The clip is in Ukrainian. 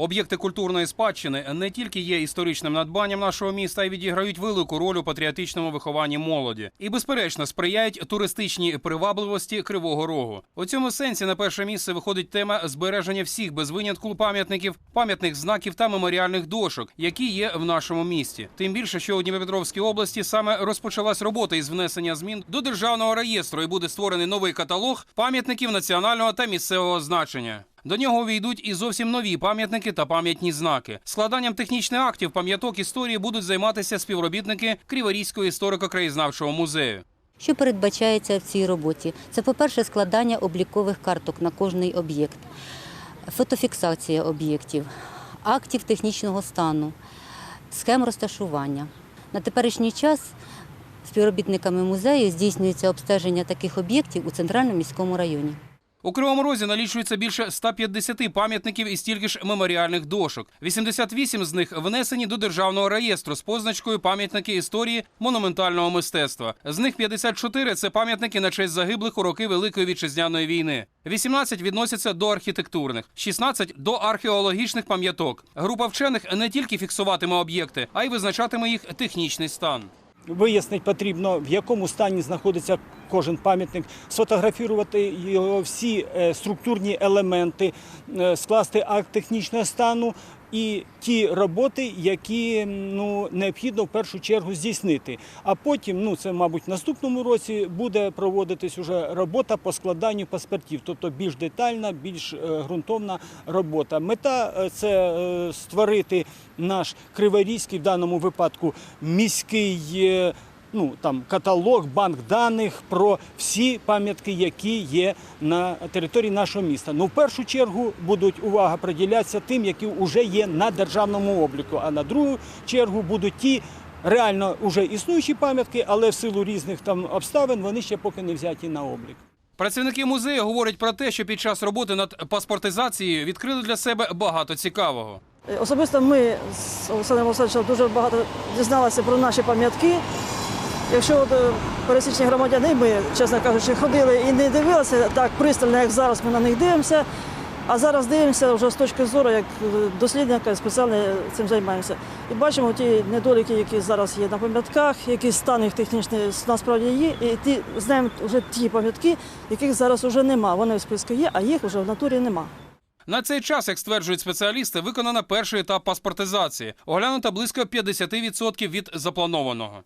Об'єкти культурної спадщини не тільки є історичним надбанням нашого міста, а й відіграють велику роль у патріотичному вихованні молоді і, безперечно, сприяють туристичній привабливості Кривого Рогу. У цьому сенсі на перше місце виходить тема збереження всіх без винятку пам'ятників, пам'ятних знаків та меморіальних дошок, які є в нашому місті. Тим більше, що у Дніпропетровській області саме розпочалась робота із внесення змін до державного реєстру і буде створений новий каталог пам'ятників національного та місцевого значення. До нього увійдуть і зовсім нові пам'ятники та пам'ятні знаки. Складанням технічних актів пам'яток історії будуть займатися співробітники Криворізького історико-краєзнавчого музею. Що передбачається в цій роботі? Це, по-перше, складання облікових карток на кожний об'єкт, фотофіксація об'єктів, актів технічного стану, схем розташування. На теперішній час співробітниками музею здійснюється обстеження таких об'єктів у центральному міському районі. У Кривому Розі налічується більше 150 пам'ятників і стільки ж меморіальних дошок. 88 з них внесені до державного реєстру з позначкою пам'ятники історії монументального мистецтва. З них 54 – це пам'ятники на честь загиблих у роки Великої вітчизняної війни. 18 відносяться до архітектурних, 16 – до археологічних пам'яток. Група вчених не тільки фіксуватиме об'єкти, а й визначатиме їх технічний стан. Вияснити потрібно, в якому стані знаходиться кожен пам'ятник, сфотографувати його всі е, структурні елементи, е, скласти акт технічного стану і ті роботи, які ну, необхідно в першу чергу здійснити. А потім, ну це, мабуть, в наступному році буде проводитись уже робота по складанню паспортів, тобто більш детальна, більш е, ґрунтовна робота. Мета е, це е, створити наш Криворізький, в даному випадку міський. Е, Ну там каталог, банк даних про всі пам'ятки, які є на території нашого міста. Ну, в першу чергу будуть увага приділятися тим, які вже є на державному обліку. А на другу чергу будуть ті реально вже існуючі пам'ятки, але в силу різних там обставин вони ще поки не взяті на облік. Працівники музею говорять про те, що під час роботи над паспортизацією відкрили для себе багато цікавого. Особисто ми з Олександром Олександровичем дуже багато дізналися про наші пам'ятки. Якщо от, е, пересічні громадяни, ми, чесно кажучи, ходили і не дивилися так пристально, як зараз ми на них дивимося. А зараз дивимося вже з точки зору, як е, дослідника спеціально цим займаємося. І бачимо ті недоліки, які зараз є на пам'ятках, який стан їх технічний насправді є. І ті, знаємо вже ті пам'ятки, яких зараз вже нема. Вони в списку є, а їх вже в натурі нема. На цей час, як стверджують спеціалісти, виконано перший етап паспортизації. Оглянуто близько 50% від запланованого.